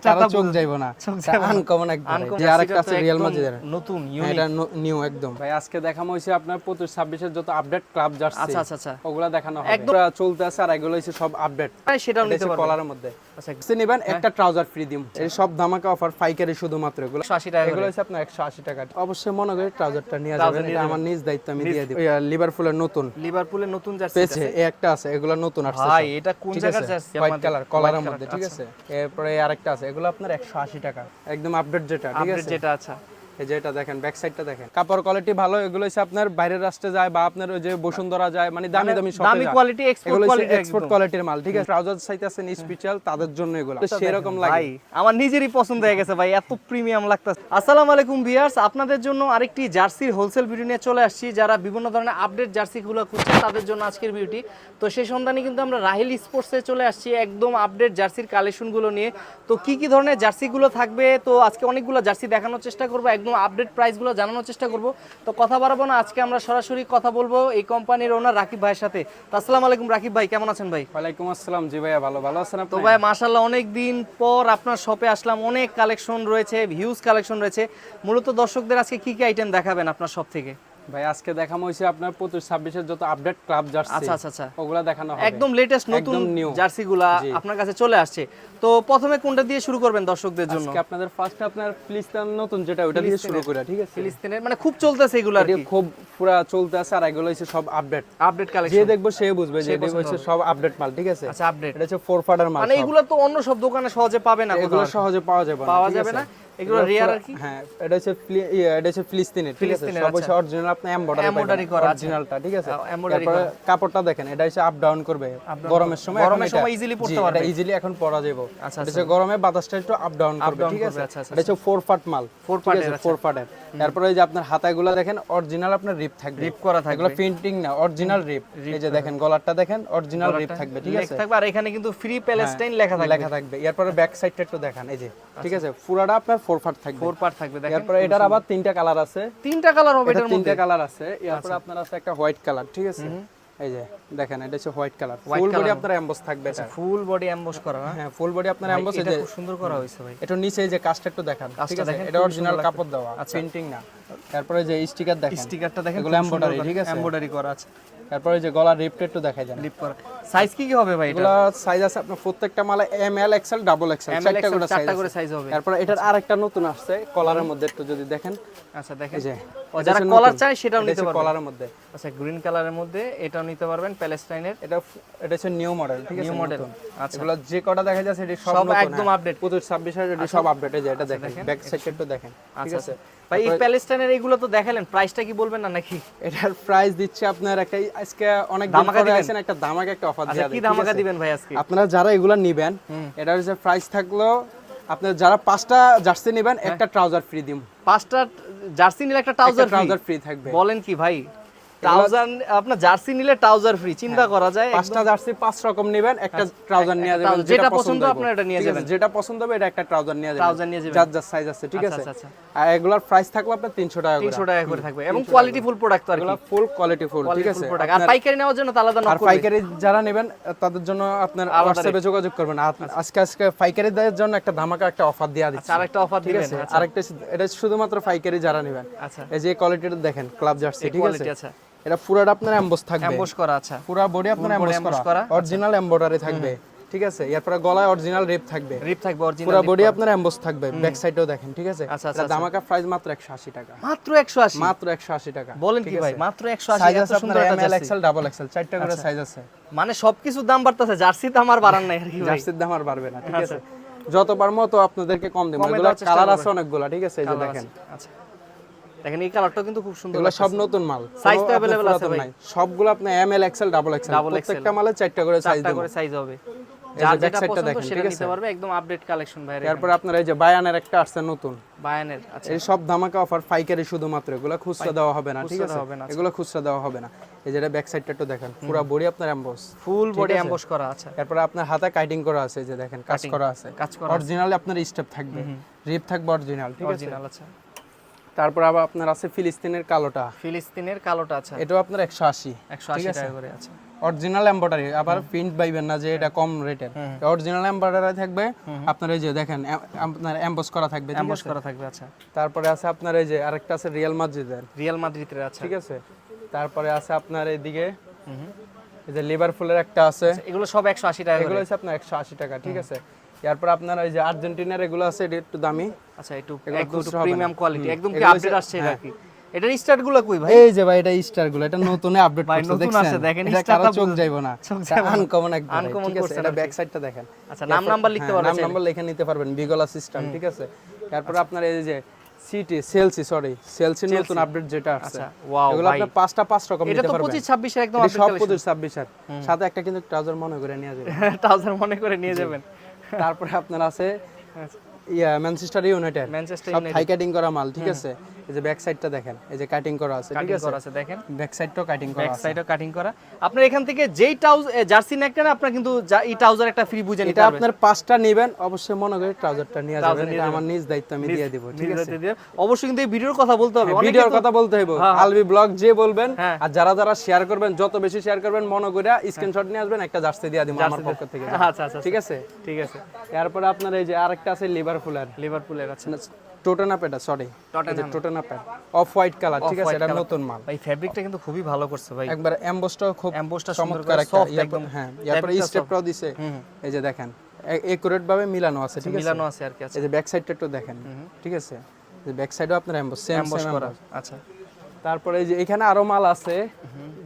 চোখ যাইবো না। চোখ যাইবো না। আনকমন একদম যে আরেকটা আছে রিয়াল মাদ্রিদের নতুন হ্যাঁ, এটা নিউ একদম। ভাই আজকে দেখানো হয়েছে আপনার পঁচিশ ছাব্বিশের যত আপডেট ক্লাব জার্সি আচ্ছা আচ্ছা আচ্ছা। ওগুলা দেখানো হবে। একদম- চলতে আছে আর এগুলো হচ্ছে সব আপডেট সেটাও নিতে পারবেন কলারের মধ্যে। আচ্ছা বুঝতে একটা ট্রাউজার ফ্রি দিম এই সব ধামাকা অফার পাইকারি শুধুমাত্র এগুলো। 180 টাকা এগুলো হচ্ছে আপনার একশো আশি টাকা। অবশ্যই মনে করি ট্রাউজারটা নিয়ে যাবেন। এটা আমার নিজ দায়িত্ব আমি দিয়ে দিব। লিভারপুলের নতুন। লিভারপুলের নতুন জার্সি এই একটা আছে এগুলো নতুন আসছে ভাই এটা কোন জায়গার জার্সি হোয়াইট কালার কলারের মধ্যে ঠিক আচ্ছা। আছে? এরপরে আরেকটা আছে এগুলো আপনার একশো আশি টাকা। একদম আপডেট যেটা ঠিক আপডেট আছে? যেটা আচ্ছা। এই যে এটা দেখেন ব্যাক সাইডটা দেখেন। কাপড় কোয়ালিটি ভালো এগুলো হচ্ছে আপনার বাইরের রাষ্ট্রে যায় বা আপনার ওই যে বসুন্ধরা যায় মানে দামি দামি শপে দামি কোয়ালিটি এক্সপোর্ট কোয়ালিটি এক্সপোর্ট কোয়ালিটির মাল ঠিক আছে? ট্রাউজার সাইতে আছে স্পেশাল তাদের জন্য এগুলো। সেরকম লাগে। ভাই আমার নিজেরই পছন্দ হয়ে গেছে ভাই এত প্রিমিয়াম লাগতেছে। আসসালামু আলাইকুম ভিউয়ার্স আপনাদের জন্য আরেকটি জার্সির হোলসেল ভিডিও নিয়ে চলে আসছি। যারা বিভিন্ন ধরনের আপডেট জার্সিগুলো খুঁজছে তাদের জন্য আজকের ভিডিওটি তো সেই সন্ধানে কিন্তু আমরা রাহিল স্পোর্টসে চলে আসছি একদম আপডেট জার্সির কালেকশনগুলো নিয়ে। তো কি কি ধরনের জার্সিগুলো থাকবে? তো আজকে অনেকগুলো জার্সি দেখানোর চেষ্টা করব। একদম আপডেট প্রাইসগুলো জানানোর চেষ্টা করব। তো কথা বাড়াবো না আজকে আমরা সরাসরি কথা বলব এই কোম্পানির ওনার রাকিব ভাইয়ের সাথে। আসসালামু আলাইকুম রাকিব ভাই কেমন আছেন ভাই? ওয়ালাইকুম আসসালাম জি ভাইয়া ভালো ভালো আছেন তো ভাই মাশাল্লাহ অনেক দিন পর আপনার শপে আসলাম অনেক কালেকশন রয়েছে হিউজ কালেকশন রয়েছে। মূলত দর্শকদের আজকে কি কি আইটেম দেখাবেন আপনার শপ থেকে? ভাই আজকে দেখানো হয়েছে আপনার পঁচিশ ছাব্বিশের যত আপডেট ক্লাব জার্সি আচ্ছা আচ্ছা আচ্ছা। ওগুলা দেখানো হবে। একদম লেটেস্ট নতুন new। জার্সিগুলা আপনার কাছে চলে আসছে। তো প্রথমে কোনটা দিয়ে শুরু করবেন দর্শকদের জন্য? আজকে আপনাদের ফার্স্ট আপনার ফিলিস্তিন নতুন যেটা ওটা দিয়ে শুরু করে ঠিক আছে? ফিলিস্তিনের মানে খুব চলতেছে এগুলো আর খুব পুরা চলতে আছে আর এগুলো হচ্ছে সব আপডেট আপডেট যে দেখব সে বুঝবে যে এটা হচ্ছে সব আপডেট মাল ঠিক আছে? আচ্ছা আপডেট এটা হচ্ছে ফোর ফাটার মাল মানে। এগুলো তো অন্য সব দোকানে সহজে পাবে না এগুলো সহজে পাওয়া যাবে না পাওয়া যাবে না? এগুলো রেয়ার আর কি? হ্যাঁ এটা হচ্ছে ইয়ে, এটা হচ্ছে ফিলিস্তিনের ঠিক আছে? সব হচ্ছে অরিজিনাল আপনি এমব্রয়ডারি Embroidery করা, আচ্ছা। অরিজিনালটা ঠিক আছে? আহ, embroidery কাপড়টা দেখেন এটা হচ্ছে আপ ডাউন করবে। গরমের সময় গরমের সময় easily পরতে পারবে। ইজিলি এখন পরা যাবে আচ্ছা, এটা গরমে বাতাসটা একটু আপ ডাউন করবে ঠিক আছে? আচ্ছা, আচ্ছা, এটা হচ্ছে ফোর ফাট মাল Four ঠিক part আছে? এর, ফোর ফাটের তারপরে এই যে আপনার হাতাগুলো দেখেন অরিজিনাল আপনার রিপ থাকবে। রিপ করা থাকবে। এগুলো না অরিজিনাল রিপ এই যে দেখেন গলারটা দেখেন অরিজিনাল রিপ থাকবে ঠিক আছে? থাকবে আর এখানে কিন্তু ফ্রি প্যালেস্টাইন লেখা থাকবে। লেখা থাকবে। এরপরে ব্যাক সাইডটা একটু দেখান এই যে ঠিক আছে? পুরাটা আপনার ফোর ফাট থাকবে। ফোর পার্ট থাকবে দেখেন এরপরে এটার আবার তিনটা কালার আছে। তিনটা কালার হবে এটার মধ্যে। তিনটা কালার আছে। এরপরে আপনার আছে একটা হোয়াইট কালার ঠিক আছে? এই যে দেখেন এটা হচ্ছে হোয়াইট কালার। ফুল বডি আপনার এমবস থাকবে এটা। ফুল বডি এমবস করা না হ্যাঁ ফুল বডি আপনার এমবস এটা খুব সুন্দর করা হয়েছে ভাই। এটা নিচে এই যে কাজটা একটু দেখান ঠিক আছে? এটা অরিজিনাল কাপড় দেওয়া। প্রিন্টিং না। তারপরে যে স্টিকার দেখেন। স্টিকারটা দেখেন এগুলো এমব্রয়ডারি ঠিক আছে? এমব্রয়ডারি করা আছে। তারপরে যে গলার রিপটা একটু দেখাই দেন। লিপ করা। সাইজ কি কি হবে ভাই এটা? সাইজ আছে আপনার প্রত্যেকটা মালে M L XL double XL ML চারটা করে সাইজ করে সাইজ হবে। তারপরে এটার আরেকটা নতুন আসছে কলারের মধ্যে একটু যদি দেখেন। আচ্ছা দেখেন। যে যারা কলার চায় সেটাও নিতে পারবে কলারের মধ্যে। আচ্ছা গ্রিন কালারের মধ্যে এটাও নিতে পারবেন প্যালেস্টাইনের এটা এটা হচ্ছে নিউ মডেল ঠিক আছে? নিউ মডেল আচ্ছা। এগুলো যে কটা দেখা যাচ্ছে এটা সব নতুন একদম। আপডেট পঁচিশ ছাব্বিশ হাজার সব আপডেট এই যে এটা দেখেন। ব্যাক সাইড একটু দেখেন ঠিক আছে? ভাই এই প্যালেস্টাইনের এগুলো তো দেখালেন প্রাইসটা কি বলবেন না নাকি? এটার প্রাইস দিচ্ছে আপনার একটা আজকে অনেক ধামাকা দিয়েছেন একটা ধামাকা একটা অফার দিয়ে কি ধামাকা দিবেন ভাই আজকে? আপনারা যারা এগুলো নিবেন এটা যে প্রাইস থাকল আপনার যারা পাঁচটা জার্সি নেবেন হ্যাঁ। একটা ট্রাউজার ফ্রি দিম। পাঁচটা জার্সি নিলে একটা ট্রাউজার ফ্রি থাকবে। বলেন কি ভাই ট্রাউজার আপনার জার্সি নিলে ট্রাউজার ফ্রি চিন্তা করা যায় পাঁচটা জার্সি পাঁচ রকম নেবেন একটা ট্রাউজার নিয়ে যাবেন যেটা পছন্দ আপনার এটা নিয়ে যাবেন। যেটা পছন্দ হবে এটা একটা ট্রাউজার নিয়ে যাবেন। ট্রাউজার নিয়ে যাবেন। যার যার সাইজ আছে ঠিক আচ্ছা, আছে? আচ্ছা, আর এগুলার প্রাইস থাকবে আপনার তিনশো টাকা করে। তিনশো টাকা করে থাকবে। এবং কোয়ালিটি ফুল প্রোডাক্ট আর কি। ফুল কোয়ালিটি ফুল ঠিক আছে? আর পাইকারি নেওয়ার জন্য তো আলাদা নক করবে পাইকারি যারা নেবেন তাদের জন্য আপনার হোয়াটসঅ্যাপে যোগাযোগ করবেন। আর আজকে আজকে পাইকারিদের জন্য একটা ধামাকা একটা অফার দেওয়া দিচ্ছে। আচ্ছা আরেকটা অফার দিবেন। আরেকটা এটা শুধুমাত্র পাইকারি যারা নেবেন। আচ্ছা। এই যে কোয়ালিটিটা দেখেন ক্লাব জার্সি ঠিক আছে? কোয়ালিটি আচ্ছা। এটা পুরোটা আপনার এমবস থাকবে। এমবস করা আচ্ছা। পুরো বডি আপনার এমবস করা। অরিজিনাল এমব্রয়ডারি থাকবে ঠিক আছে? এরপরে গলায় অরিজিনাল রেপ থাকবে। রিপ থাকবে অরিজিনাল পুরো বডি আপনার এমবস থাকবে ব্যাক সাইডেও দেখেন ঠিক আছে? আচ্ছা, এটা দামাকা প্রাইস মাত্র 180 টাকা। মাত্র 180 মাত্র 180 টাকা বলেন কি ভাই মাত্র 180 এত সুন্দর একটা M L XL double XL চারটা করে সাইজ আছে। মানে সবকিছুর দাম বাড়তেছে জার্সি দাম আর বাড়ান নাই আর কি জার্সির দাম আর বাড়বে না ঠিক আছে? যত যতবার মতো আপনাদেরকে কম দেবো। এগুলো কালার আছে অনেকগুলো ঠিক আছে? এই যে দেখেন। আচ্ছা। দেখেন এই কালারটাও কিন্তু খুব সুন্দর এগুলো সব নতুন মাল। Size তো available আছে ভাই? সবগুলো আপনি M L XL double XL প্রত্যেকটা মালে চারটা করে সাইজ দেবো। করে সাইজ হবে। যার যেটা পছন্দ সেটা নিতে পারবে একদম আপডেট কালেকশন ভাই তারপর আপনার এই যে বায়ানের একটা আসছে নতুন। বায়ানের আচ্ছা। এই সব ধামাকা অফার পাইকারি শুধুমাত্র। এগুলো খুচরা দেওয়া হবে না ঠিক আছে? না, এগুলো খুচরা দেওয়া হবে না। এই যেটা ব্যাক সাইডটা একটু দেখেন। পুরো বডি আপনার এমবস ফুল বডি এমবস করা আচ্ছা। তারপরে আপনার হাতে কাটিং করা আছে যে দেখেন কাজ করা আছে। কাজ করা অরিজিনাল আপনার স্টেপ থাকবে। রিপ থাকবে অরিজিনাল ঠিক আছে? অরিজিনাল আচ্ছা। তারপর আবার আপনার আছে ফিলিস্তিনের কালোটা। ফিলিস্তিনের কালোটা আচ্ছা এটাও আপনার একশো আশি। 180 টাকা করে আচ্ছা অরিজিনাল এম্বয়ডারি আবার প্রিন্ট পাইবেন না যে এটা কম রেটের অরিজিনাল এম্বয়ডারি থাকবে আপনার এই যে দেখেন আপনার এমবস করা থাকবে আছে? করা থাকবে আচ্ছা। তারপরে আছে আপনার এই যে আরেকটা আছে রিয়াল মাদ্রিদের রিয়াল মাদ্রিদের আছে ঠিক আছে? তারপরে আছে আপনার এইদিকে এই যে লিভারপুলের একটা আছে। এগুলো সব একশো আশি টাকা এগুলো হচ্ছে আপনার একশো আশি টাকা ঠিক আছে? এরপর আপনার এই যে আর্জেন্টিনার এগুলো আছে এটা একটু দামি। আচ্ছা একটু একটু প্রিমিয়াম কোয়ালিটি একদম কি আপডেট আসছে এটা আর এটার স্টার্টগুলো কই ভাই? এই যে ভাই এটা স্টারগুলো এটা নতুনে আপডেট করছে নতুন দেখছেন? আছে, দেখেন, এটা কারও চোখ যাইবো না। আনকমন একদম আছে করছেন এটা ব্যাক সাইডটা দেখেন। আচ্ছা, নাম নাম্বার লিখতে হ্যাঁ, পারবেন নাম নাম্বার লিখে নিতে পারবেন বিগলা সিস্টেম ঠিক আছে? তারপর আপনার এই যে সিটি সেলসি সরি সেলসি নতুন আপডেট যেটা আসছে। আচ্ছা, wow, এগুলো ভাই। আপনার পাঁচটা পাঁচ রকম এটা নিতে তো পারবেন। পঁচিশ ছাব্বিশের একদম আপডেট সব পঁচিশ ছাব্বিশ আর সাথে একটা কিন্তু ট্রাউজার মনে করে নিয়ে যাবে ট্রাউজার মনে করে নিয়ে যাবেন। তারপরে আপনার আছে ইয়া ম্যানচেস্টার ইউনাইটেড ম্যানচেস্টার ইউনাইটেড থাই কাটিং করা মাল ঠিক আছে? এই যে ব্যাক সাইডটা দেখেন এই যে কাটিং করা আছে ঠিক আছে? করা আছে দেখেন। ব্যাক সাইডটাও কাটিং করা ব্যাক আছে। সাইডও কাটিং করা। আপনার এখান থেকে যেই টাউজ জার্সি নেকটা না আপনার কিন্তু এই ট্রাউজার একটা ফ্রি বুঝে নিতে এটা আপনার পাঁচটা নেবেন অবশ্যই মনে করে ট্রাউজারটা নিয়ে যাবেন। এটা আমার নিজ দায়িত্ব আমি দিয়ে দিব ঠিক আছে? অবশ্যই কিন্তু এই ভিডিওর কথা বলতে হবে। ভিডিওর কথা বলতে হ্যাঁ, হ্যাঁ। আলবি ব্লগ যে বলবেন হ্যাঁ। আর যারা যারা শেয়ার করবেন যত বেশি শেয়ার করবেন মনে করে স্ক্রিনশট নিয়ে আসবেন একটা জার্সি দিয়ে দিব আমার পক্ষ থেকে। আচ্ছা আচ্ছা ঠিক আছে? ঠিক আছে। এরপরে আপনার এই যে আরেকটা আছে লিভারপুলের লিভারপুলের আছে টোটেনা পেটা সরি টোটানা পেট অফ হোয়াইট কালার ঠিক আছে? এটা নতুন মাল। ভাই ফেব্রিকটা কিন্তু খুবই ভালো করছে ভাই। একবার এমবসটাও খুব সুন্দর চমৎকার করে একটা একদম। হ্যাঁ এরপর স্টেপটাও দিছে। এই যে দেখেন একুরেট ভাবে মিলানো আছে ঠিক আছে? মিলানো আছে আর কি আছে এই যে ব্যাক সাইডটা একটু দেখেন ঠিক আছে? যে ব্যাক সাইডও আপনার এমবস সেম এমবস সেম করা। আচ্ছা। তারপরে এই যে এখানে আরও মাল আছে।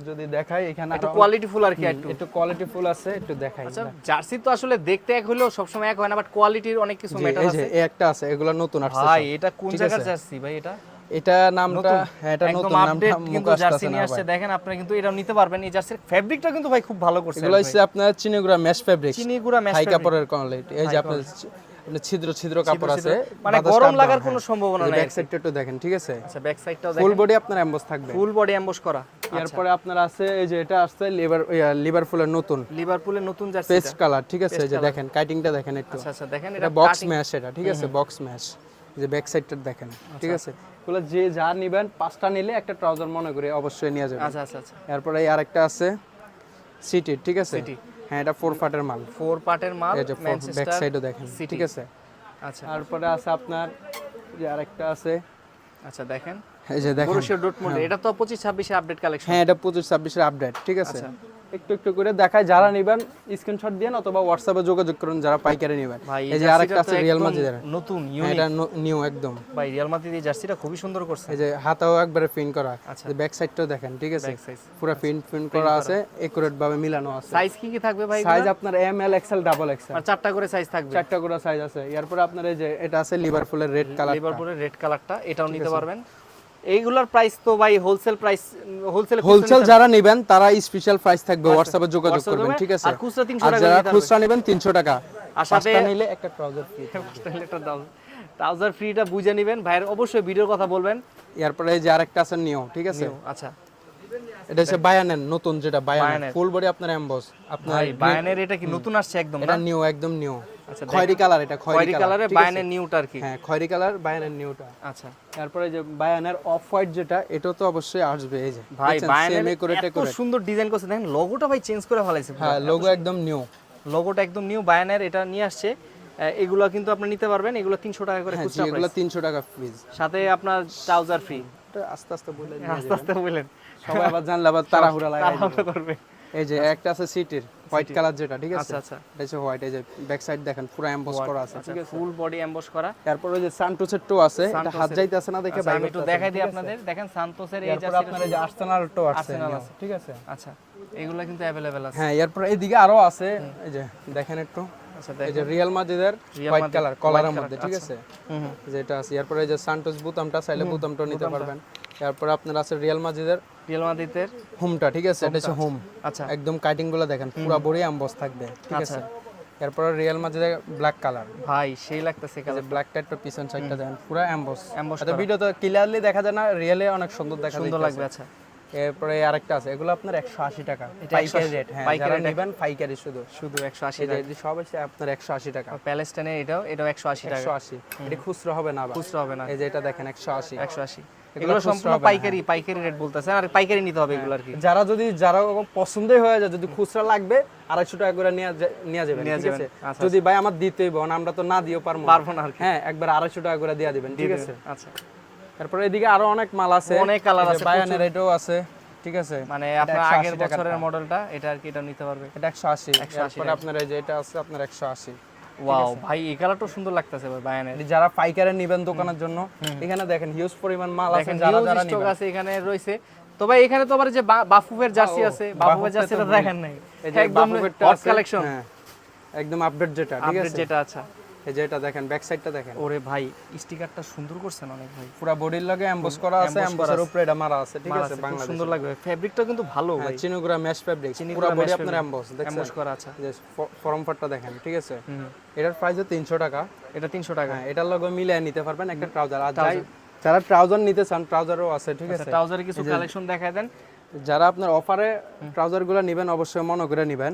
যদি দেখাই এখানে একটু কোয়ালিটি ফুল আর কি একটু। একটু কোয়ালিটি ফুল আছে একটু দেখাই। আচ্ছা জার্সি তো আসলে দেখতে এক হলেও সবসময় এক হয় না বাট কোয়ালিটির অনেক কিছু ম্যাটার এই যে আছে। এই একটা আছে এগুলো নতুন আসছে ভাই এটা কোন জায়গার জার্সি ভাই এটা? এটা নামটা হ্যাঁ এটা নতুন নামটা কিন্তু জার্সি নিয়ে আসছে দেখেন আপনারা কিন্তু এটা নিতে পারবেন এই জার্সির ফ্যাব্রিকটা কিন্তু ভাই খুব ভালো করছে এগুলো হচ্ছে আপনার চিনিগুড়া মেশ ফেব্রিক চিনি গুঁড়া ম্যাচ হাই কাপড়ের কোয়ালিটি এই যে আপনার ছিদ্র ছিদ্র কাপড় আছে মানে গরম লাগার কোনো সম্ভাবনা নাই ব্যাক সাইডটা একটু দেখেন ঠিক আছে? আচ্ছা ব্যাক সাইডটাও দেখেন। ফুল বডি আপনার এমবস থাকবে? ফুল বডি এমবস করা। এরপরে আপনার আছে এই যে এটা আসছে লিভার লিভারপুলের নতুন। লিভারপুলের নতুন জার্সি পেস্ট কালার ঠিক আছে এই যে দেখেন কাটিংটা দেখেন একটু। আচ্ছা আচ্ছা দেখেন এটা বক্স ম্যাশ এটা ঠিক আছে বক্স ম্যাশ যে ব্যাক সাইডটা দেখেন আচ্ছা। ঠিক আছে। এগুলো যে যা নিবেন পাঁচটা নিলে একটা ট্রাউজার মনে করে অবশ্যই নিয়ে যাবেন। আচ্ছা আচ্ছা আচ্ছা। এরপরে আরেকটা আছে সিটি ঠিক আছে? City। হ্যাঁ এটা ফোর পার্টের মাল। ফোর পার্টের মাল এই যে ব্যাক সাইডও দেখেন ঠিক আছে? আচ্ছা। তারপরে আছে আপনার যে আরেকটা আছে। আচ্ছা দেখেন। এই যে দেখেন। ডটমুন্ড এটা তো 25 26 এর আপডেট কালেকশন হ্যাঁ এটা 25 26 এর আপডেট ঠিক আছে? আচ্ছা। একটু একটু করে দেখায় যারা নিবেন স্ক্রিনশট দিয়ে অথবা হোয়াটসঅ্যাপে যোগাযোগ করুন যারা পাইকারি নেবেন। ভাই এই যে আরেকটা আছে রিয়াল মাদ্রিদের নতুন হ্যাঁ, এটা নিউ একদম। ভাই রিয়াল মাদ্রিদ এই জার্সিটা খুবই সুন্দর করছে। এই যে হাতাও একবারে প্রিন্ট করা। আচ্ছা। যে ব্যাক সাইডটাও দেখেন ঠিক আছে? পুরো প্রিন্ট প্রিন্ট করা আছে একুরেট ভাবে মিলানো আছে। সাইজ কি কি থাকবে ভাই সাইজ আপনার M L XL double XL আর চারটা করে সাইজ থাকবে। চারটা করে সাইজ আছে। এরপরে আপনার এই যে এটা আছে লিভারপুলের রেড কালার লিভারপুলের রেড কালারটা এটাও নিতে পারবেন। এইগুলোর প্রাইস তো ভাই হোলসেল প্রাইস হোলসেল হোলসেল যারা নেবেন তারা স্পেশাল প্রাইস থাকবে হোয়াটসঅ্যাপে যোগাযোগ করবেন ঠিক আছে? আর খুচরা 300 টাকা যারা খুচরা নেবেন 300 টাকা। পাঁচটা নিলে একটা ট্রাউজার ফ্রি ট্রাউজার ফ্রিটা বুঝে নেবেন। ভাইয়ের অবশ্যই ভিডিওর কথা বলবেন। এরপরে যে আরেকটা আছে নিও ঠিক আছে? আচ্ছা। এটা হচ্ছে বায়ানের নতুন যেটা বায়ানের। ফুল বডি আপনার এমবস আপনার বায়ানের এটা কি নতুন আসছে একদম এটা নিউ একদম নিউ আচ্ছা, খয়েরি কালার এটা খয়েরি কালার। বায়ানের নিউটা আর কি। হ্যাঁ খয়েরি কালার বায়ানের নিউটা। আচ্ছা। তারপরে যে বায়ানের অফ হোয়াইট যেটা এটা তো অবশ্যই আসবে এই যে ভাই বায়ানের accurate এত। সুন্দর ডিজাইন করছে। দেখেন লোগোটা ভাই চেঞ্জ করে ফেলাইছে হ্যাঁ লোগো একদম নিউ লোগোটা একদম নিউ বায়ানের এটা নিয়ে আসছে। এগুলো কিন্তু আপনি নিতে পারবেন এগুলো তিনশো টাকা করে হ্যাঁ খুচরা price। তিনশো টাকা পিস সাথে আপনার ট্রাউজার ফ্রি আস্তে আস্তে বলে দিই। আস্তে আস্তে বললেন সবাই আবার জানলে আবার তাড়াহুড়া লাগাই দিবে। করবে। এই যে একটা আছে সিটির। হোয়াইট কালার যেটা ঠিক আছে? আচ্ছা। আচ্ছা এটা হচ্ছে হোয়াইট এই যে ব্যাক সাইড দেখেন পুরো এমবস করা আছে ঠিক আছে ফুল বডি এমবস করা। তারপর ওই যে সান্টোসের টো আছে এটা হাত যাইতে আছে না দেখে আচ্ছা, বাইরে আমি একটু দেখাই দিই আপনাদের। দেখেন সান্তোসের এই এরপর আপনার যে আর্সেনাল টো আছে। ঠিক আছে আচ্ছা এগুলো কিন্তু অ্যাভেলেবেল আছে। হ্যাঁ এরপর এইদিকে আরও আছে এই যে দেখেন একটু। আচ্ছা এই যে রিয়াল মাদ্রিদের হোয়াইট কালার কলারের মধ্যে ঠিক আছে? হুম যেটা আছে এরপর এই যে সান্টোস বুতামটা চাইলে বুতামটা নিতে পারবেন। এরপর আপনার আছে রিয়াল মাদ্রিদের রিয়াল মাদ্রিদের হোমটা ঠিক আছে? এটা হচ্ছে হোম। আচ্ছা। একদম কাটিংগুলো দেখেন পুরো বড়ি এমবস থাকবে ঠিক আছে? এরপর রিয়াল মাদ্রিদের ব্ল্যাক কালার ভাই সেই লাগতেছে যে ব্ল্যাক টাইপটা পিছন সাইডটা দেখেন পুরো এমবস Emboss এটা ভিডিওতে ক্লিয়ারলি দেখা যায় না রিয়েলে অনেক সুন্দর দেখা সুন্দর লাগবে আচ্ছা। এরপরে আরেকটা আছে এগুলো আপনার 180 টাকা। পাইকারি 180 রেট হ্যাঁ পাইকারি যারা নেবেন পাইকারি শুধু। শুধু একশো আশি এই যে এটি সব আছে আপনার 180 টাকা। প্যালেস্টাইনের এটাও এটাও একশো আশি টাকা। 180 এটা খুচরা হবে না খুচরা হবে না। এই যে এটা দেখেন 180 একশো আশি। এগুলো সম্পূর্ণ পাইকারি পাইকারি রেট বলতেছেন আর পাইকারি নিতে হবে এগুলো আর কি। যারা যদি যারা পছন্দই হয়ে যায় যদি খুচরা লাগবে আড়াইশো টাকা করে নিয়ে নিয়ে যাবেন ঠিক আছে? আচ্ছা, যদি ভাই আমার দিতেই বোন আমরা তো না দিও পারব পারব না আর হ্যাঁ একবার আড়াইশো টাকা করে দিয়ে দিবেন ঠিক আছে? আচ্ছা। তারপরে এদিকে আরও অনেক মাল আছে। অনেক colour আছে, বায়ানের এটাও আছে ঠিক আছে? মানে আপনার আগের বছরের। মডেলটা এটা আর কি এটা নিতে পারবে? এটা একশো আশি। 180 তারপরে আপনার এই যে এটা আছে আপনার একশো আশি। ওয়াও ভাই এই কালারটা সুন্দর লাগতেছে ভাই বায়ানের যারা পাইকারে নিবেন দোকানের জন্য এখানে দেখেন হিউজ পরিমাণ মাল আছে যারা যারা স্টক আছে এখানে রয়েছে। তো ভাই এখানে তো আবার যে বাফুফের জার্সি আছে বাফুফের জার্সিটা দেখেন নাই। একদম হট কালেকশন হ্যাঁ, একদম আপডেট যেটা ঠিক আছে? যেটা আচ্ছা। এই যে এটা দেখেন ব্যাক সাইডটা দেখেন। ওরে ভাই স্টিকারটা সুন্দর করছেন অনেক ভাই। পুরো বডির লগে এমবস করা আছে এমবসের উপরে এটা মারা আছে ঠিক আছে আছে, সুন্দর লাগবে। ফেব্রিকটা কিন্তু ভালো ভাই। চিনুগুরা ম্যাশ ফেব্রিক পুরো বডি আপনার এমবস দেখছেন? এমবস করা আচ্ছা যে ফর্ম ফাটটা দেখেন ঠিক আছে? এটার প্রাইস 300 টাকা। এটা তিনশো টাকা। হ্যাঁ এটার লগে মিলিয়ে নিতে পারবেন একটা ট্রাউজার আর যারা ট্রাউজার নিতে চান ট্রাউজারও আছে ঠিক আছে? ট্রাউজারে কিছু কালেকশন দেখায় দেন। যারা আপনার অফারে ট্রাউজারগুলো নিবেন অবশ্যই মনে করে নিবেন।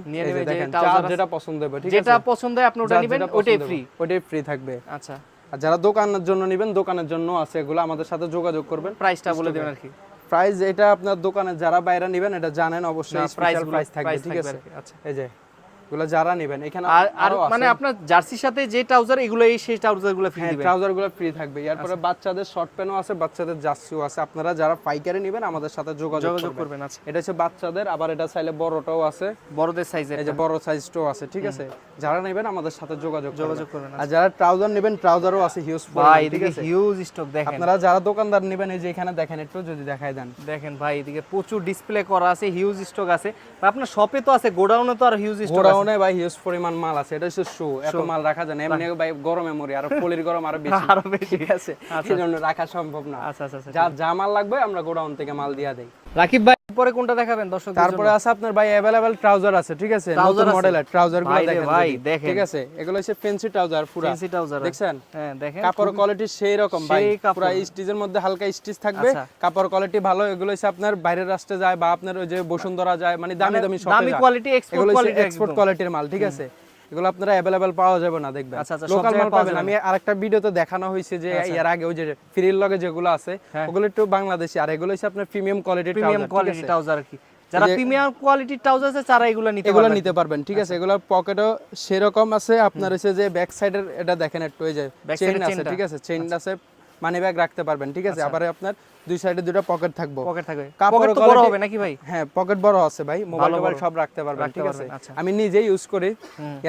দেখেন। যেটা পছন্দ হবে ঠিক আছে? যেটা পছন্দ হয় আপনি ওটা নেবেন ওটাই ফ্রি ওটাই ফ্রি থাকবে। আচ্ছা। আর যারা দোকানের জন্য নিবেন দোকানের জন্য আছে এগুলো আমাদের সাথে যোগাযোগ করবেন। প্রাইসটা বলে দেবেন আর কি। প্রাইস এটা আপনার দোকানে যারা বাইরে নিবেন এটা জানেন অবশ্যই স্পেশাল প্রাইস থাকবে ঠিক আছে? আচ্ছা। এই যে এগুলো যারা নেবেন এখানে আর মানে আপনার জার্সির সাথে যে ট্রাউজার এগুলো এই সেই ট্রাউজারগুলো ফ্রি দিবেন। ট্রাউজারগুলো ফ্রি থাকবে। এরপরে আচ্ছা। বাচ্চাদের শর্ট প্যান্টও আছে বাচ্চাদের জার্সিও আছে। আপনারা যারা পাইকারি নেবেন আমাদের সাথে যোগাযোগ করবেন। আচ্ছা। এটা হচ্ছে বাচ্চাদের আবার এটা চাইলে বড়টাও আছে। বড়দের সাইজের এই যে বড় সাইজটাও আছে ঠিক আছে? যারা নেবেন আমাদের সাথে যোগাযোগ যোগাযোগ করবেন আর যারা ট্রাউজার নেবেন ট্রাউজারও আছে হিউজ ভাই এদিকে হিউজ স্টক দেখেন। আপনারা যারা দোকানদার নেবেন এই যে এখানে দেখেন একটু যদি দেখাই দেন। দেখেন ভাই এদিকে প্রচুর ডিসপ্লে করা আছে হিউজ স্টক আছে। আপনার শপে তো আছে গোডাউনে তো আর হিউজ স্টক আছে গোডাউনে ভাই হিউজ পরিমাণ মাল আছে এটা হচ্ছে শু এত মাল রাখা যায় না এমনি ভাই গরমে মরি আর পলির গরম আরও বেশি। আরও বেশি। ঠিক আছে? সেজন্য জন্য রাখা সম্ভব না। আচ্ছা আচ্ছা আচ্ছা। যা যা মাল লাগবে আমরা গোডাউন থেকে মাল দিয়া দেই। রাকিব ভাই পরে কোনটা দেখাবেন দর্শক তারপরে আছে আপনার ভাই अवेलेबल ট্রাউজার আছে ঠিক আছে Trouser নতুন আছে? মডেলের ট্রাউজার গুলো ভাই রে দেখেন ভাই, যদি। দেখেন। ঠিক আছে এগুলো হচ্ছে ফেন্সি ট্রাউজার পুরো ফ্যান্সি ট্রাউজার দেখছেন হ্যাঁ দেখেন কাপড় কোয়ালিটি সেই রকম ভাই সেই কাপড়। পুরো স্টিচের মধ্যে হালকা স্টিচ থাকবে আচ্ছা। কাপড় কোয়ালিটি ভালো এগুলো হচ্ছে আপনার বাইরের রাষ্ট্রে যায় বা আপনার ওই যে বসুন্ধরা যায় মানে দামি দামি শপে দামি কোয়ালিটি এক্সপোর্ট এগুলো কোয়ালিটি এক্সপোর্ট কোয়ালিটির মাল ঠিক আছে এগুলো আপনারা অ্যাভেলেবেল পাওয়া যাবে না দেখবেন। আচ্ছা, আচ্ছা, লোকাল মাল পাবেন আমি আরেকটা ভিডিওতে দেখানো হয়েছে যে এর আগে ওই যে ফ্রির লগে যেগুলো আছে হ্যাঁ। ওগুলো একটু বাংলাদেশি। আর এগুলো হচ্ছে আপনার প্রিমিয়াম কোয়ালিটির প্রিমিয়াম কোয়ালিটি ট্রাউজার কি। যারা প্রিমিয়াম কোয়ালিটির ট্রাউজার আছে তারা এগুলো নিতে এগুলো নিতে পারবেন ঠিক আচ্ছা। আছে এগুলো পকেটও সেরকম আছে। আপনার হচ্ছে যে ব্যাক সাইডের এটা দেখেন একটু এই যে Back চেইন আছে ঠিক আছে? চেইন আছে মানি ব্যাগ রাখতে পারবেন ঠিক আছে? আবার আপনার দুই সাইডে দুটো পকেট থাকব। পকেট থাকবে। পকেট তো বড় হবে নাকি ভাই? হ্যাঁ পকেট বড় আছে ভাই মোবাইল বড়। সব রাখতে পারবেন ঠিক আছে? আচ্ছা। আমি নিজেই ইউজ করি।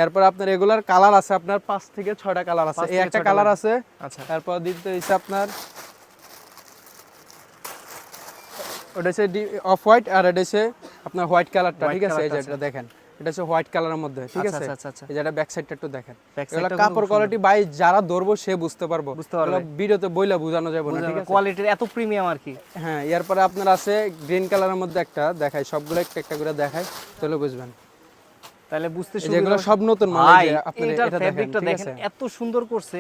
এরপর আপনার রেগুলার কালার আছে আপনার পাঁচ থেকে ছয়টা কালার আছে। এই একটা কালার আছে। আচ্ছা। তারপর দ্বিতীয় হচ্ছে আপনার ওটা হচ্ছে অফ হোয়াইট আর এটা হচ্ছে আপনার হোয়াইট কালারটা ঠিক আছে? এই যে এটা দেখেন। এটা হচ্ছে হোয়াইট কালারের মধ্যে ঠিক আচ্ছা, আছে? আচ্ছা, আচ্ছা। এই যে ব্যাক সাইডটা একটু দেখেন। এগুলো কাপড় কোয়ালিটি বাই যারা ধরবো সে বুঝতে পারব। বুঝতে পারবে। এগুলো ভিডিওতে বইলা বোঝানো যাবে না ঠিক আছে? কোয়ালিটির এত প্রিমিয়াম আর কি। হ্যাঁ এরপরে আপনার আছে গ্রিন কালারের মধ্যে একটা দেখাই সবগুলো একটা একটা করে দেখাই তাহলে বুঝবেন। তাহলে বুঝতে এই যেগুলো সব নতুন মাল ভাই এটার এটা ফেব্রিকটা দেখেন এত সুন্দর করছে।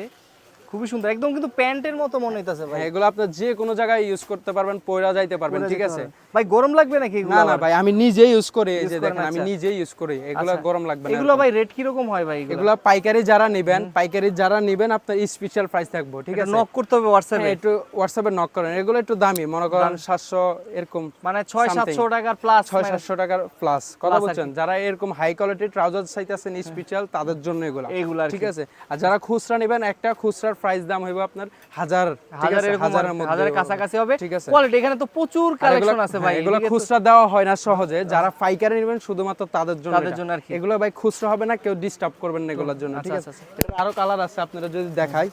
খুবই সুন্দর একদম কিন্তু প্যান্টের মতো মনে হইতাছে ভাই। হ্যাঁ, এগুলো আপনার যে কোনো জায়গায় ইউজ করতে পারবেন পয়রা যাইতে পারবেন ঠিক আছে? ভাই গরম লাগবে নাকি এগুলো না না ভাই আমি নিজেই ইউজ করি এই যে দেখেন আমি আচ্ছা। নিজেই ইউজ করি এগুলো আচ্ছা। গরম লাগবে না এগুলো ভাই রেট কি রকম হয় ভাই এগুলো? পাইকারি যারা নেবেন পাইকারি যারা নেবেন আপনার স্পেশাল প্রাইস থাকব ঠিক আছে? নক করতে হবে হোয়াটসঅ্যাপে হ্যাঁ, একটু হোয়াটসঅ্যাপে নক করেন এগুলো একটু দামি মনে করেন সাতশো এরকম মানে ছয় something। সাতশো টাকার প্লাস ছয় সাতশো টাকার প্লাস কথা বলছেন? যারা এরকম হাই কোয়ালিটির ট্রাউজার চাইতেছেন স্পেশাল তাদের জন্য এগুলো। এগুলো ঠিক আছে? আর যারা খুচরা নেবেন একটা খুচরার প্রাইস দাম হইবে আপনার হাজার হাজারের মধ্যে হাজারের কাছাকাছি হবে। ঠিক আছে। কোয়ালিটি এখানে তো প্রচুর কালেকশন আছে ভাই হ্যাঁ, এগুলো খুচরা দেওয়া হয় না সহজে। যারা পাইকারি নেবেন শুধুমাত্র তাদের জন্য তাদের জন্য আর কি। এগুলো ভাই খুচরা হবে না কেউ ডিস্টার্ব করবেন না এগুলোর জন্য ঠিক আচ্ছা, আছে? আরও কালার আছে আপনারা যদি দেখাই।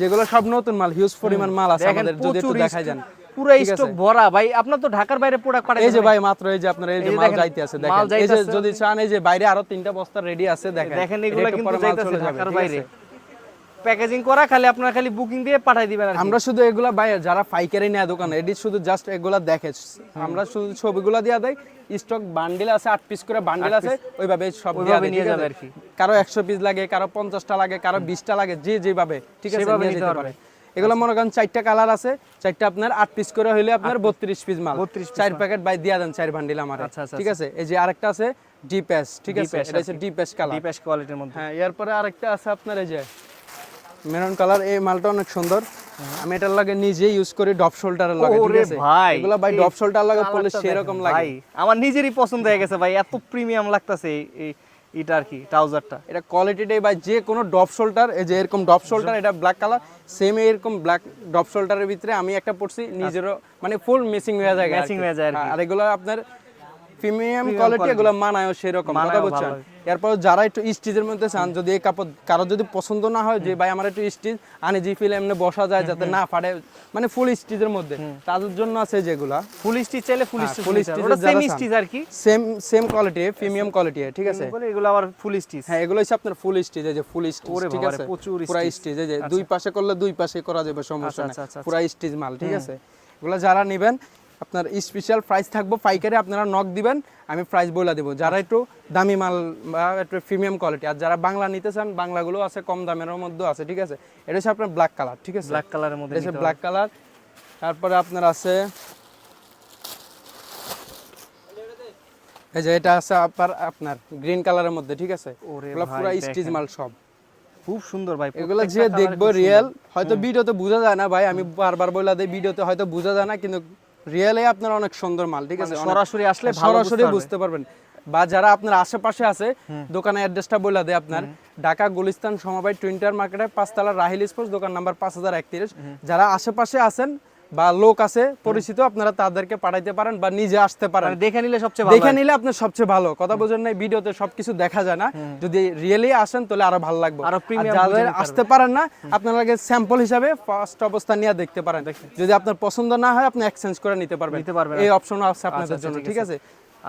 যেগুলো সব নতুন মাল হিউজ পরিমাণ মাল আছে আমাদের যদি একটু দেখাই যান। পুরো স্টক ভরা। ভাই আপনার তো ঢাকার বাইরে প্রোডাক্ট পাঠাই এই যে ভাই। মাত্র এই যে আপনার এই যে মাল যাইতে আছে দেখেন। এই যে যদি চান এই যে বাইরে আরও তিনটা বস্তা রেডি আছে দেখেন। দেখেন এগুলো কিন্তু যাইতাছে ঢাকার বাইরে। আছে? প্যাকেজিং করা খালি আপনারা খালি বুকিং দিয়ে পাঠাই দিবেন আমরা শুধু এগুলা বাই যারা পাইকারি নেয় দোকানে এটি শুধু জাস্ট এগুলা দেখে। আমরা শুধু ছবিগুলা দিয়া দেয় স্টক বান্ডিল আছে আট পিস করে বান্ডিল আছে ওইভাবে সব ওইভাবে নিয়ে যাবে আর কি। কারও একশো পিস লাগে কারও পঞ্চাশটা লাগে কারও বিশটা লাগে যে যেভাবে ঠিক আছে? নিয়ে নিতে যেতে পারে। এগুলো মনে করেন চারটা কালার আছে চারটা আপনার আট পিস করে হইলে আপনার বত্রিশ পিস মাল। 32 চার প্যাকেট বাই দিয়া দেন চার বান্ডিল আমার আচ্ছা, আচ্ছা, ঠিক আছে? এই যে আরেকটা আছে ডিপ এস ঠিক আছে? এটা হচ্ছে deep ash colour deep ash কোয়ালিটির মধ্যে। হ্যাঁ এরপরে আরেকটা আছে আপনার এই যে মেরুন কালার এই মালটা অনেক সুন্দর। আমি এটার লাগে নিজে ইউজ করি ডপ শোল্ডারের লাগে ঠিক আছে? ভাই, এগুলো ভাই ডপ শোল্ডার লাগে পড়লে সেরকম লাগে। ভাই, আমার নিজেরই পছন্দ হয়ে গেছে ভাই এত প্রিমিয়াম লাগতেছে এই এটা আর কি ট্রাউজারটা এটা কোয়ালিটিটাই ভাই যে কোনো ডপ শোল্ডার এই যে এরকম ডপ শোল্ডার এটা ব্ল্যাক কালার সেম এরকম ব্ল্যাক ডপ শোল্ডারের ভিতরে আমি একটা পড়ছি নিজেরও মানে ফুল মিসিং হয়ে যায় Matching হয়ে যায়। আর এগুলো আপনার প্রিমিয়াম কোয়ালিটি এগুলো মানায়ও সেরকম কথা বুঝছেন? এরপর যারা একটু স্টিজের মধ্যে চান যদি এই কাপড় কারও যদি পছন্দ না হয় যে ভাই আমার একটু স্টিচ আনে জি ফিল এমনি বসা যায় যাতে না ফাটে মানে ফুল স্টিচের মধ্যে। তাদের জন্য আছে যেগুলা। ফুল স্টিচ চাইলে full stitch full stitch stitch ওটা সেম। স্টিচ আর কি? Same same quality premium quality ঠিক আছে? এগুলো আবার ফুল স্টিচ হ্যাঁ এগুলো হচ্ছে আপনার ফুল স্টিচ এই যে ফুল স্টিচ ঠিক আছে? প্রচুর পুরা stitch। স্টিচ এই যে দুই পাশে করলে দুই পাশে করা যাবে সমস্যা আচ্ছা, নেই। আচ্ছা, পুরা স্টিচ মাল ঠিক আছে? এগুলো যারা নেবেন আপনার স্পেশাল প্রাইস থাকব পাইকারি আপনারা নক দিবেন আমি প্রাইস বলে দেবো। যারা একটু দামি মাল বা একটু প্রিমিয়াম কোয়ালিটি আর যারা বাংলা নিতে চান বাংলাগুলো আছে কম দামের মধ্যে আছে ঠিক আছে? এটা হচ্ছে আপনার ব্ল্যাক কালার ঠিক আছে? ব্ল্যাক কালারের মধ্যে এটা ব্ল্যাক কালার তারপরে আপনার আছে এই যে এটা আছে আপনার আপনার গ্রিন কালারের মধ্যে ঠিক আছে? ওরে পুরো স্টিচ মাল সব। খুব সুন্দর ভাই এগুলো যে দেখব রিয়েল হয়তো ভিডিওতে বোঝা যায় না ভাই আমি বারবার বলে দেই ভিডিওতে হয়তো বোঝা যায় না কিন্তু রিয়েলে আপনার অনেক সুন্দর মাল ঠিক আছে? মানে সরাসরি আসলে হ্যাঁ, সরাসরি বুঝতে পারবেন। বা যারা আপনার আশেপাশে আছে দোকানের অ্যাড্রেসটা বলে দেয় আপনার। ঢাকা গুলিস্তান সমবায় টুইন্টার মার্কেটে পাঁচতলা রাহিল স্পোর্টস দোকান নাম্বার পাঁচ হাজার একত্রিশ। যারা আশেপাশে আছেন বা লোক আছে পরিচিত আপনারা তাদেরকে পাঠাইতে পারেন বা নিজে আসতে পারেন। মানে দেখে নিলে সবচেয়ে দেখে নিলে আপনার সবচেয়ে ভালো। কথা বোঝেন নাই ভিডিওতে সবকিছু দেখা যায় না। যদি রিয়েলি আসেন তাহলে আরও ভালো লাগবে। আরও যাদের আসতে পারেন না আপনার স্যাম্পল হিসাবে ফার্স্ট অবস্থা নিয়ে দেখতে পারেন। যদি আপনার পছন্দ না হয় আপনি এক্সচেঞ্জ করে নিতে পারবেন। নিতে পারবেন। এই অপশনও আছে আপনাদের আচ্ছা, জন্য ঠিক আছে।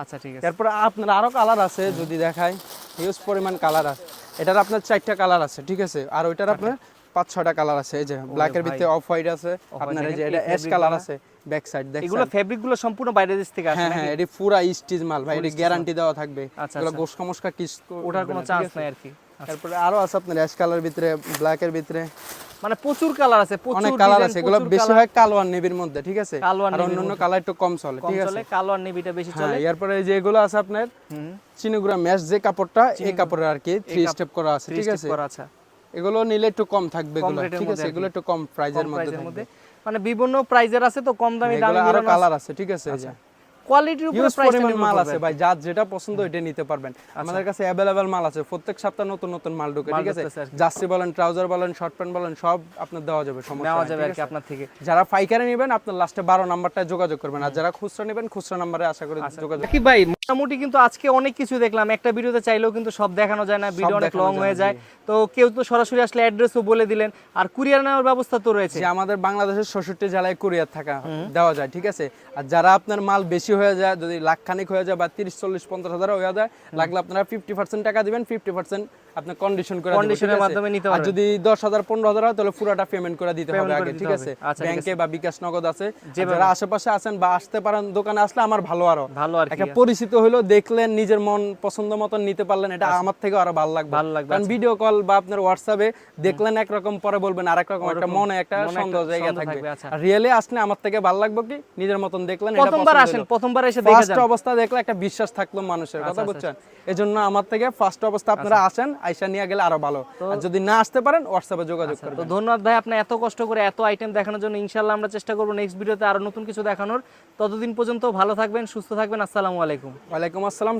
আচ্ছা ঠিক আছে। এরপরে আপনার আরও কালার আছে যদি দেখাই। হিউজ পরিমাণ কালার আছে। এটার আপনার চারটা কালার আছে ঠিক আছে? আর ওইটার আপনার পাঁচ ছয়টা কালার আছে। এই যে ব্ল্যাকের ভিতরে অফ হোয়াইট আছে আপনার এই যে এটা অ্যাশ কালার আছে ব্যাক সাইড দেখেন এগুলো ফেব্রিকগুলো সম্পূর্ণ বাইরে দেশ থেকে আসে হ্যাঁ? হ্যাঁ এটি পুরা স্টিচ মাল ভাই এটি গ্যারান্টি দেওয়া থাকবে। আচ্ছা, এগুলো আচ্ছা। গোশ কিস ওঠার কোনো চান্স নাই আর কি। তারপরে আরও আছে আপনার অ্যাশ কালার ভিতরে ব্ল্যাক এর ভিতরে। মানে প্রচুর কালার আছে প্রচুর অনেক কালার আছে এগুলো প্রচুর বেশি হয় কালো আর নেভির মধ্যে ঠিক আছে? কালো আর অন্যান্য কালার একটু কম চলে ঠিক আছে? কালো আর নেভিটা বেশি হ্যাঁ চলে। এরপরে এই যে এগুলো আছে আপনার চিনিগুড়া ম্যাশ যে কাপড়টা এই কাপড়ের আর কি থ্রি স্টেপ করা আছে ঠিক আছে? করা আচ্ছা এগুলো নিলে একটু কম থাকবে এগুলো। ঠিক আছে এগুলো একটু কম প্রাইজের মধ্যে মানে বিভিন্ন প্রাইজের আছে তো কম দামি দামি আরও কালার আছে ঠিক আছে এই যে। কোয়ালিটির উপরে প্রাইস মাল আছে ভাই যার যেটা পছন্দ ওইটা নিতে পারবেন। আমাদের কাছে অ্যাভেলেবেল মাল আছে প্রত্যেক সপ্তাহে নতুন নতুন মাল ঢুকে ঠিক আছে। জার্সি বলেন ট্রাউজার বলেন শর্ট প্যান্ট বলেন সব আপনার দেওয়া যাবে সমস্যা নাই, যাবে আর কি আপনার থেকে। যারা পাইকারি নেবেন আপনার লাস্টে বারো নাম্বারটায় যোগাযোগ করবেন। আর যারা খুচরা নেবেন খুচরা নাম্বারে আশা করি আচ্ছা। যোগাযোগ কি ভাই মোটামুটি কিন্তু আজকে অনেক কিছু দেখলাম। একটা ভিডিওতে চাইলেও কিন্তু সব দেখানো যায় না ভিডিও অনেক লং হয়ে যায়। তো কেউ তো সরাসরি আসলে অ্যাড্রেসও বলে দিলেন। আর কুরিয়ার নেওয়ার ব্যবস্থা তো রয়েছে। আমাদের বাংলাদেশের ষষ্ঠটি জেলায় কুরিয়ার থাকা দেওয়া যায় ঠিক আছে? আর যারা আপনার মাল বেশি হয়ে যায় যদি লাখখানিক হয়ে যায় বা তিরিশ চল্লিশ পঞ্চাশ হাজার হয়ে যায় লাগলে আপনারা ফিফটি পার্সেন্ট টাকা দিবেন ফিফটি পার্সেন্ট আপনার কন্ডিশন করে আছে? মাধ্যমে নিতে আর পারবেন। যদি দশ হাজার পনেরো হাজার হয় তাহলে পুরোটা পেমেন্ট করে দিতে হবে আগে ঠিক আছে? আচ্ছা, ব্যাংকে বা বিকাশ নগদ আছে। যারা আশেপাশে আছেন বা আসতে পারেন দোকানে আসলে আমার ভালো আরও। ভালো আর একটা পরিচিত হলো দেখলেন নিজের মন পছন্দ মতন নিতে পারলেন এটা আমার থেকে আরও ভালো লাগবে। আচ্ছা। ভালো লাগবে, কারণ ভিডিও কল বা আপনার হোয়াটসঅ্যাপে দেখলেন একরকম পরে বলবেন আরেক রকম একটা মনে একটা সন্দেহ জায়গা থাকবে। আচ্ছা। আর রিয়েলি আসলে আমার থেকে ভালো লাগবে কি? নিজের মতন দেখলেন এটা প্রথমবার আসেন প্রথমবার এসে দেখে যান। আচ্ছা, অবস্থা দেখলে একটা বিশ্বাস থাকল মানুষের কথা বুঝছেন? এজন্য আমার থেকে ফার্স্ট অবস্থা আপনারা আচ্ছা। আসেন আইসা নিয়ে গেলে আরও ভালো। আর যদি না আসতে পারেন হোয়াটসঅ্যাপে যোগাযোগ তো ধন্যবাদ ভাই আপনি এত কষ্ট করে এত আইটেম দেখানোর জন্য ইনশাআল্লাহ আমরা চেষ্টা করব নেক্সট ভিডিওতে আরও নতুন কিছু দেখানোর। ততদিন পর্যন্ত ভালো থাকবেন সুস্থ থাকবেন আসসালামু আলাইকুম। ওয়ালাইকুম আসসালাম।